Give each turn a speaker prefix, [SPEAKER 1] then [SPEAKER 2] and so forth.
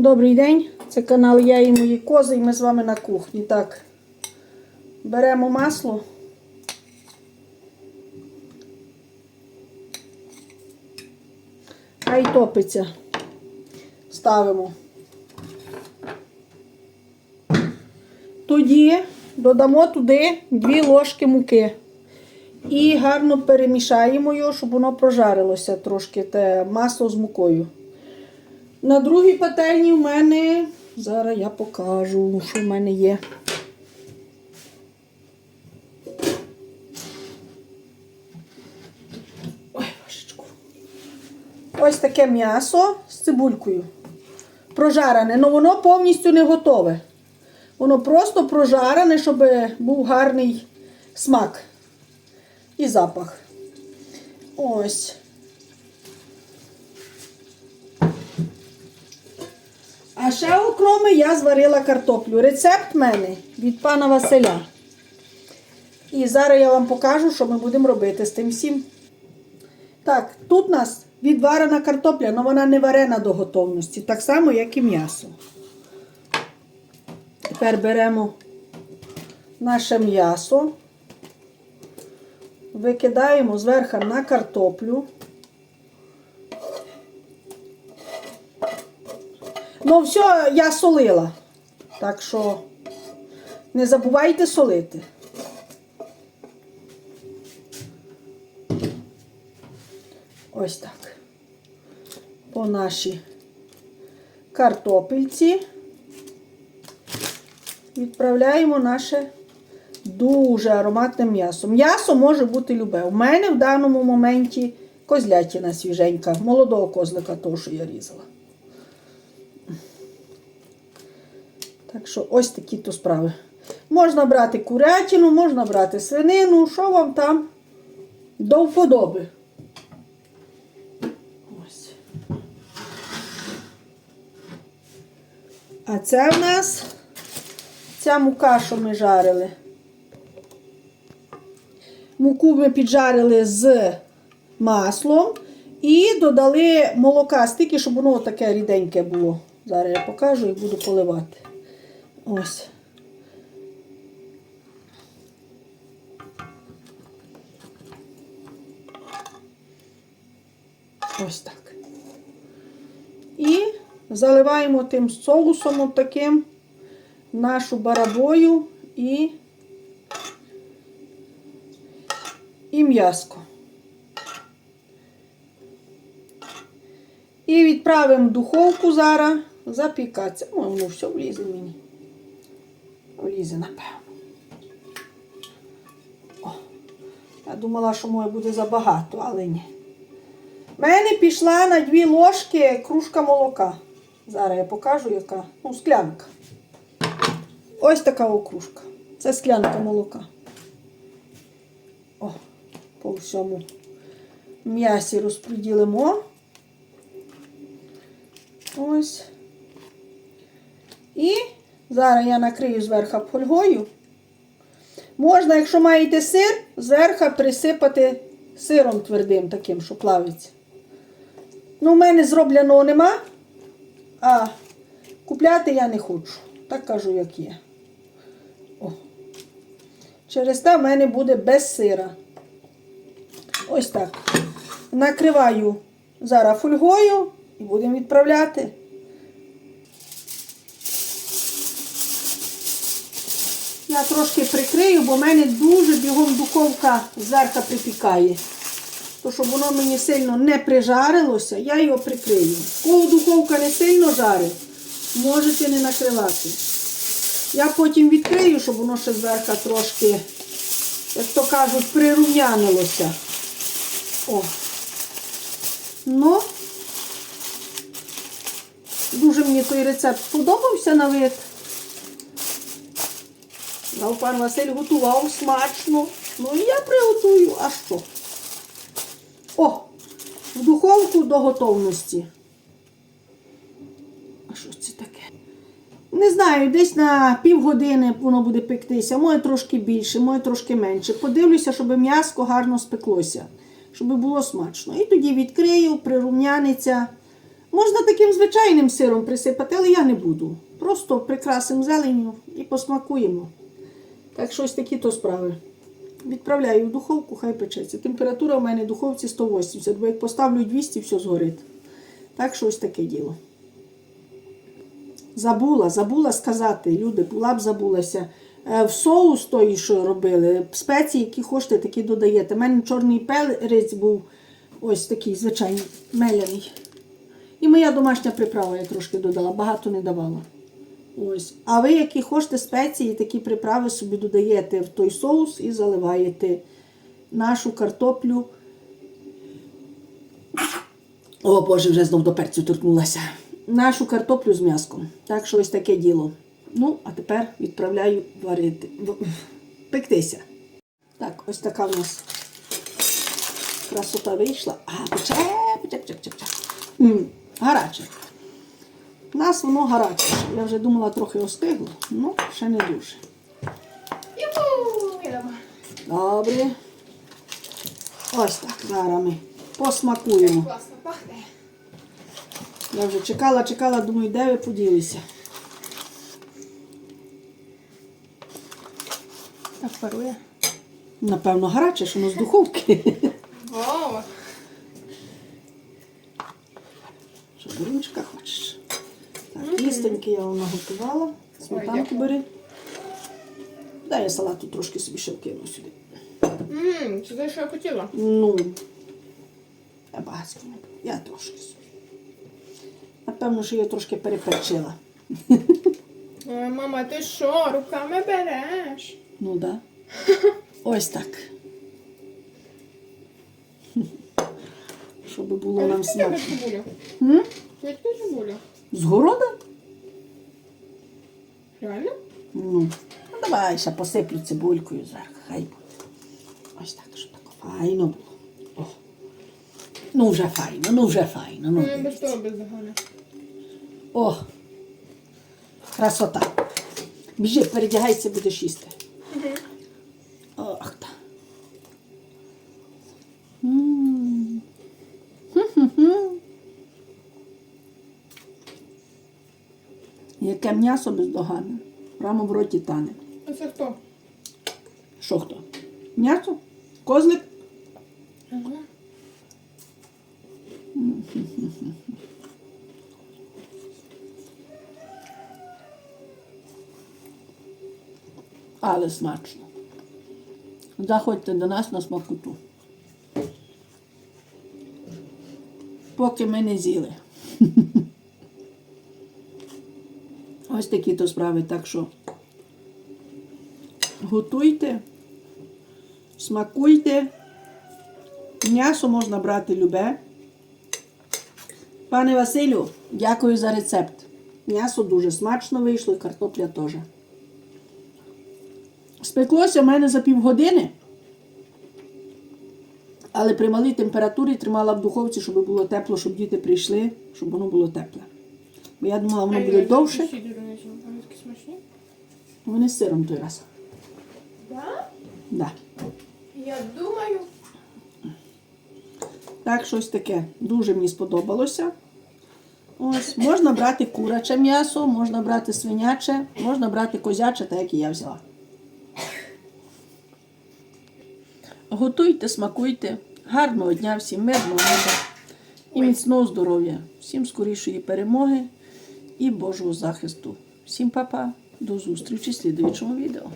[SPEAKER 1] Добрий день, це канал Я і мої кози, і ми з вами на кухні. Так, беремо масло. Хай топиться. Ставимо. Тоді додамо туди 2 ложки муки. І гарно перемішаємо його, щоб воно прожарилося трошки те масло з мукою. На другій пательні в мене, зараз я покажу, що в мене є. Ой. Ось таке м'ясо з цибулькою. Прожарене, але воно повністю не готове. Воно просто прожарене, щоб був гарний смак і запах. Ось. А ще окроме я зварила картоплю. Рецепт в мене від пана Василя. І зараз я вам покажу, що ми будемо робити з тим всім. Так, тут у нас відварена картопля, але вона не варена до готовності, так само, як і м'ясо. Тепер беремо наше м'ясо, викидаємо зверху на картоплю. Ну, все, я солила. Так що не забувайте солити. Ось так. По нашій картопельці відправляємо наше дуже ароматне м'ясо. М'ясо може бути любе. У мене в даному моменті козлятина свіженька, молодого козлика, того, що я різала. Так що ось такі то справи. Можна брати курятину, можна брати свинину, що вам там до вподоби. А це в нас ця мука, що ми жарили. Муку ми піджарили з маслом і додали молока стільки, щоб воно таке ріденьке було. Зараз я покажу і буду поливати. Ось. Ось так. І заливаємо тим соусом таким нашу барабою і, і м'яско. І відправимо в духовку зараз запікатися. Ой, воно все влізе мені. Влізе, напевно. О, я думала, що моє буде забагато, але ні. У мене пішла на дві ложки кружка молока. Зараз я покажу, яка. Ну, склянка. Ось така окружка. Це склянка молока. О, по всьому м'ясі розподілимо. Ось. І зараз я накрию зверху фольгою. Можна, якщо маєте сир, зверху присипати сиром твердим таким, що плавиться. Ну, у мене зробленого нема, а купляти я не хочу. Так кажу, як є. О. Через те в мене буде без сира. Ось так. Накриваю зараз фольгою і будемо відправляти. Я трошки прикрию, бо в мене дуже бігом духовка зверху припікає. То, щоб воно мені сильно не прижарилося, я його прикрию. Коли духовка не сильно жарить, можете не накривати. Я потім відкрию, щоб воно ще зверху трошки, як то кажуть, прирум'янилося. О. Ну, дуже мені той рецепт сподобався на вид. Нам пан Василь готував смачно. Ну і я приготую, а що? О, в духовку до готовності. А що це таке? Не знаю, десь на півгодини воно буде пектися, моє трошки більше, моє трошки менше. Подивлюся, щоб м'яско гарно спеклося, щоб було смачно. І тоді відкрию, прирум'яниться, Можна таким звичайним сиром присипати, але я не буду. Просто прикрасимо зеленню і посмакуємо. Так що ось такі то справи. Відправляю в духовку, хай печеться. Температура у мене в духовці 180, бо як поставлю 200, все згорить. Так що ось таке діло. Забула, забула сказати, люди, була б забулася. Е, В соус той, що робили, спеції, які хочете, такі додаєте. У мене чорний перець був ось такий звичайний меляний. І моя домашня приправа я трошки додала, багато не давала. Ось. А ви, які хочете спеції, такі приправи собі додаєте в той соус і заливаєте нашу картоплю. О, Боже, вже знов до перцю торкнулася. Нашу картоплю з м'яском. Так що ось таке діло. Ну, а тепер відправляю варити. пектися. Так, ось така в нас красота вийшла. А, пече, пече, пече, пече, пече. Нас воно гаряче. Я вже думала трохи остигло, ну ще не дуже. Добре. Ось так. Зараз ми посмакуємо.
[SPEAKER 2] Класно пахне.
[SPEAKER 1] Я вже чекала, чекала, думаю, де ви поділися.
[SPEAKER 2] Так парує.
[SPEAKER 1] Напевно, гаряче, що воно з духовки.
[SPEAKER 2] Вау!
[SPEAKER 1] Що, Борунчика хочеш? Так, я вам наготувала. Сметанку бери. Дай я салату трошки собі ще вкину сюди.
[SPEAKER 2] Ммм, це те, що я хотіла.
[SPEAKER 1] Ну, я багатсько не буду. Я трошки собі. Напевно, що я трошки переперчила.
[SPEAKER 2] Ой, мама, ти що, руками береш?
[SPEAKER 1] Ну да. Ось так. Щоб було нам смачно. М?
[SPEAKER 2] Звідки цибулю?
[SPEAKER 1] З города?
[SPEAKER 2] Реально?
[SPEAKER 1] Ну, ну давай ще посиплю цибулькою зверху. Хай буде. Ось так, щоб так файно було. О. Ну вже файно, ну вже файно. Ну,
[SPEAKER 2] Ну, без
[SPEAKER 1] дивіться.
[SPEAKER 2] того, без загону.
[SPEAKER 1] О, красота. Біжи, передягайся, будеш їсти. Ох, Яке м'ясо бездоганне. Прямо в роті тане.
[SPEAKER 2] А це хто?
[SPEAKER 1] Що хто? М'ясо? Козлик?
[SPEAKER 2] Ага.
[SPEAKER 1] Але смачно. Заходьте до нас на смакоту. Поки ми не з'їли. Ось такі то справи. Так що готуйте, смакуйте. М'ясо можна брати любе. Пане Василю, дякую за рецепт. М'ясо дуже смачно вийшло і картопля теж. Спеклося в мене за півгодини, але при малій температурі тримала в духовці, щоб було тепло, щоб діти прийшли, щоб воно було тепле. Бо я думала, воно буде довше.
[SPEAKER 2] Вони такі смачні.
[SPEAKER 1] Вони з сиром той раз.
[SPEAKER 2] Да?
[SPEAKER 1] Да.
[SPEAKER 2] Я думаю.
[SPEAKER 1] Так, щось таке. Дуже мені сподобалося. Ось, можна брати куряче м'ясо, можна брати свиняче, можна брати козяче, так як і я взяла. Готуйте, смакуйте. Гарного дня всім, мирного неба і міцного здоров'я, всім скорішої перемоги і Божого захисту. Всім па-па, до зустрічі в слідуючому відео.